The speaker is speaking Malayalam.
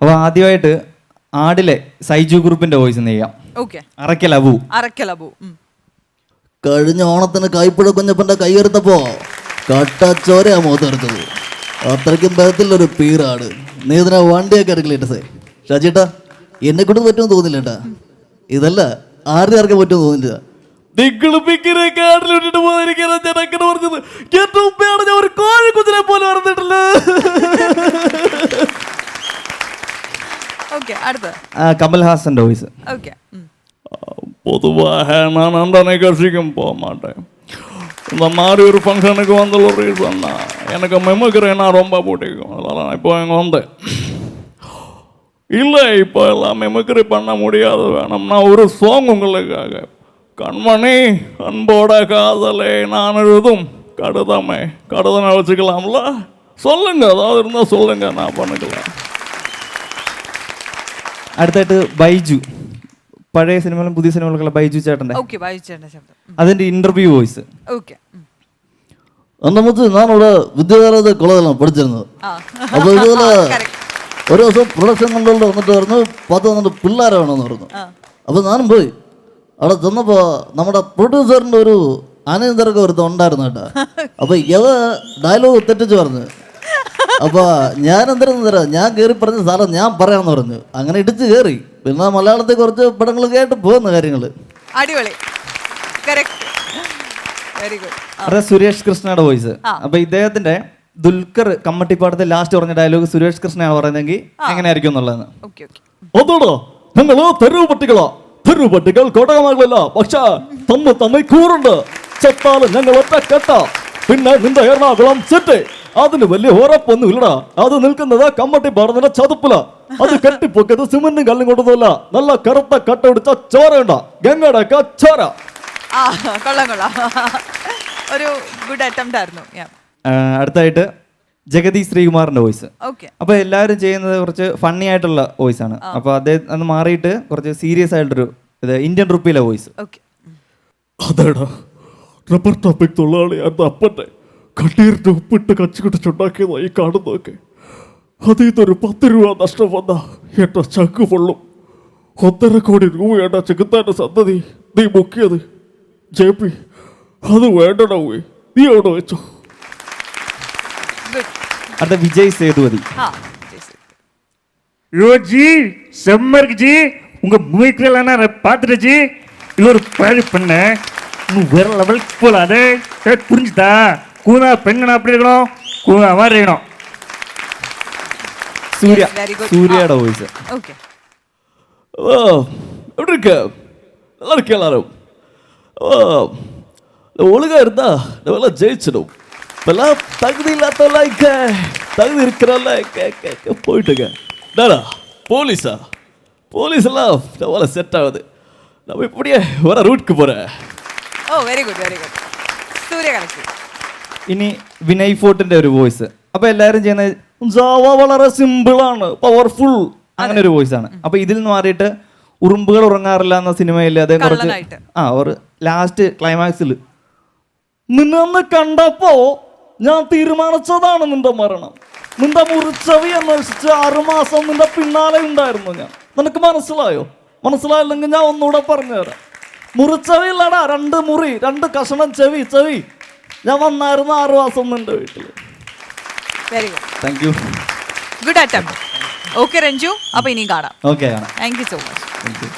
അപ്പോൾ ആദ്യമായിട്ട് ആടിലെ സൈജു ഗ്രൂപ്പിന്റെ വോയിസ് ചെയ്യാം. ഓക്കെ അറയ്ക്കൽ അബു. അറക്കലബു കഴിഞ്ഞ ഓണത്തിന് കൈപ്പുഴ കുഞ്ഞപ്പന്റെ കൈയെടുത്തപ്പോ കട്ടച്ചോരയാ മോത്തെടുത്തത് അത്രയ്ക്കും ബലത്തിലൊരു പീറാട്. നീ ഇതിനെ വണ്ടിയൊക്കെ ഇറക്കില്ലേട്ടസേ ഷാജിട്ടാ എന്നെ കൊണ്ട് പറ്റുമെന്ന് തോന്നില്ല ഏട്ടാ ഇതല്ല ആരുടെ ആർക്കും പറ്റുമെന്ന് തോന്നില്ല. നിങ്ങൾ പിക്കിനെ കാട്ടിലിട്ടിട്ട് പോയിരിക്കാനാ ഞാൻ അങ്ങനെ പറഞ്ഞത്. ഞാൻ ഒരു കോഴി കുഞ്ഞിനെ പോലെ പറഞ്ഞിട്ടില്ല அடுத்து கமல்ஹாசன் வாய்ஸ் ஓகே பொதுவாக நான் அந்த நிகழ்ச்சிக்கும் போக மாட்டேன் இந்த மாதிரி ஒரு ஃபங்க்ஷனுக்கு வந்த ஒரு ரீசன் தான் எனக்கு மெமுக்கிறேன்னா ரொம்ப பிடிக்கும் அதெல்லாம் இப்போ எங்கள் வந்தேன் இல்லை இப்போ எல்லாம் மெமுக்கரி பண்ண முடியாது வேணும்னா ஒரு சாங் உங்களுக்காக கண்மணி அன்போட காதலே நான் எழுதும் கடுதமே கடுதனை வச்சுக்கலாம்ல சொல்லுங்க அதாவது இருந்தால் சொல்லுங்க நான் பண்ணிக்கலாம் അടുത്തായിട്ട് ബൈജു. പഴയ സിനിമകളും പുതിയ സിനിമകളൊക്കെ ബൈജു ചേട്ടന്റെ ഓക്കെ വായിച്ചേണ്ട ശബ്ദം. അതിന്റെ ഇന്റർവ്യൂ വോയിസ് ഓക്കെ മുത്ത് ഞാനിവിടെ വിദ്യാലയത്തെ കോളേജിലാണ് പഠിച്ചിരുന്നത്. ആ. അപ്പോൾ ഇതുപോലെ Correct. ഒരു ദിവസം പ്രൊഡക്ഷൻ കൺട്രോളിൽ വന്നിട്ട് പറഞ്ഞു പത്ത് വന്നിട്ട് പിള്ളേരെ വേണമെന്ന് പറഞ്ഞു. അപ്പൊ അപ്പോൾ ഞാനും പോയി. അവിടെ ചെന്നപ്പോ നമ്മുടെ പ്രൊഡ്യൂസറിന്റെ ഒരു അനന്തരൊക്കെ ഒരുത്തം ഉണ്ടായിരുന്നു കേട്ടോ. അപ്പൊ ഇവ ഡയലോഗ് തെറ്റിച്ച് പറഞ്ഞു. അപ്പോൾ ഞാൻ എന്തിനും തരാം? ഞാൻ കയറി പറഞ്ഞു സാറേ ഞാൻ പറയാമെന്ന് പറഞ്ഞു. അങ്ങനെ ഇടിച്ച് കയറി പിന്നെ മലയാളത്തെ കുറച്ച് പടങ്ങൾ കേട്ട് പോകുന്ന കാര്യങ്ങൾ അടിപൊളി. വെരി ഗുഡ് അത് സുരേഷ് കൃഷ്ണയുടെ വോയിസ്. അപ്പൊ ഇദ്ദേഹത്തിന്റെ ദുൽഖർ കമ്മട്ടിപ്പാടത്തെ ലാസ്റ്റ് പറഞ്ഞ ഡയലോഗ് സുരേഷ് കൃഷ്ണയാണ് പറയുന്നതെങ്കിൽ എങ്ങനെയായിരിക്കും എന്നുള്ളതെന്ന് ഓക്കെ അതോടോ ഞങ്ങൾ തെരുവ് പട്ടികളോ തെരുവ് പട്ടികൾ കൊടകമാകില്ല പക്ഷേ തമ്മ തമ്മിൽ കൂറുണ്ട്. ചെത്താലും ഞങ്ങൾ ഒറ്റ കെട്ട പിന്നെ നിന്റെ എറണാകുളം സെറ്റ് അതിന് വലിയ ഉറപ്പൊന്നും ഇല്ലടാ. അത് നിൽക്കുന്നത് കമ്മട്ടി പാടുന്ന ചതുപ്പില. അത് കെട്ടിപ്പൊക്കത് സിമന്റും കല്ലും കൊണ്ടതല്ല നല്ല കറുത്ത കട്ട പിടിച്ച ചോരയുണ്ട ഗംഗയുടെ ചോര. കൊള്ളാം കൊള്ളാം. ഒരു ഗുഡ് അറ്റംപ്റ്റ് ആയിരുന്നു. അടുത്തായിട്ട് ജഗതി ശ്രീകുമാറിന്റെ വോയിസ് ഓക്കെ അപ്പൊ എല്ലാവരും ചെയ്യുന്നത് കുറച്ച് ഫണ്ണി ആയിട്ടുള്ള വോയിസ് ആണ്. അപ്പൊ അദ്ദേഹം അന്ന് മാറിയിട്ട് കുറച്ച് സീരിയസ് ആയിട്ടൊരു ഇത് ഇന്ത്യൻ റുപ്പിയിലെ വോയിസ് അതെടാ. അതേടാ റബ്ബർ ടോപ്പിക് തൊഴിലാളിയായിരുന്നു അപ്പന്റെ കണ്ണീരിൻ്റെ ഉപ്പിട്ട് കച്ചുകിട്ടിച്ചുണ്ടാക്കിയതാ ഈ കാണുന്നതൊക്കെ അതിൽ നിന്നൊരു പത്ത് രൂപ നഷ്ടം വന്ന എൻ്റെ ചക്ക് പൊള്ളും ഒന്നര കോടി രൂപയാണ് ചെകുത്താൻ്റെ സന്തതി നീ മുക്കിയത് ജെ പി അത് വേണ്ടടാ പോയി നീ അവിടെ വെച്ചോ ഗുഡ് അടുത്ത വിജയ് സേതുപതി ആ ചേച്ചി. ஐயோ ஜி செம்ம இருக்கு ஜி உங்க மூவிக்கெல்லாம் நான் பார்த்துட்டு ஜி இல்லை ஒரு பழி பண்ண இன்னும் வேற லெவலுக்கு போல அது ஏய், புரிஞ்சுதா கூனா பெண்கள் அப்படி இருக்கணும்? கூனா மாதிரி இருக்கணும். சூர்யா. சூர்யாட வாய்ஸ் ஓ எப்படி இருக்கு? நல்லா இருக்கு எல்லாரும். ஓ ஒழுங்கா இருந்தா நம்ம எல்லாம் ஜெயிச்சிடும். இப்பெல்லாம் தகுதி இல்லாதவெல்லாம் இங்க. தகுதி இருக்கிறவங்கள போயிட்டுங்க. டாடா போலீஸா? போலீஸ் எல்லாம் நம்மளால் செட் ஆகுது. நம்ம இப்படியே வர ரூட்க்கு போகிறேன் oh very good very good சூரியகாந்தி ഇനി വിനയ് ഫോർട്ടിന്റെ ഒരു വോയിസ് അപ്പൊ എല്ലാരും ചെയ്യുന്നത് ജാവ വളരെ സിമ്പിളാണ് പവർഫുൾ അങ്ങനെ ഒരു വോയിസ് ആണ്. അപ്പൊ ഇതിൽ നിന്ന് മാറിയിട്ട് ഉറുമ്പുകൾ ഉറങ്ങാറില്ല എന്ന സിനിമയിൽ അദ്ദേഹം കുറച്ച് ആ ഒരു ലാസ്റ്റ് ക്ലൈമാക്സിൽ നിന്നെ കണ്ടപ്പോ ഞാൻ തീരുമാനിച്ചതാണ് നിന്റെ മരണം. നിന്റെ മുറിച്ചവി അന്വേഷിച്ച് ആറുമാസം നിന്റെ പിന്നാലെ ഉണ്ടായിരുന്നു ഞാൻ. നിനക്ക് മനസ്സിലായോ? മനസ്സിലായില്ലെങ്കിൽ ഞാൻ ഒന്നുകൂടെ പറഞ്ഞുതരാം. മുറിച്ചവി ഇല്ലടാ രണ്ട് മുറി രണ്ട് കഷണം ചെവി ചെവി. ഞാൻ വന്നായിരുന്നു ആറു മാസം നിന്റെ വീട്ടിൽ very good thank you good attempt okay Ranju അപ്പൊ ഇനിയും കാണാം. ഓക്കെ കാണാം. Thank you so much thank you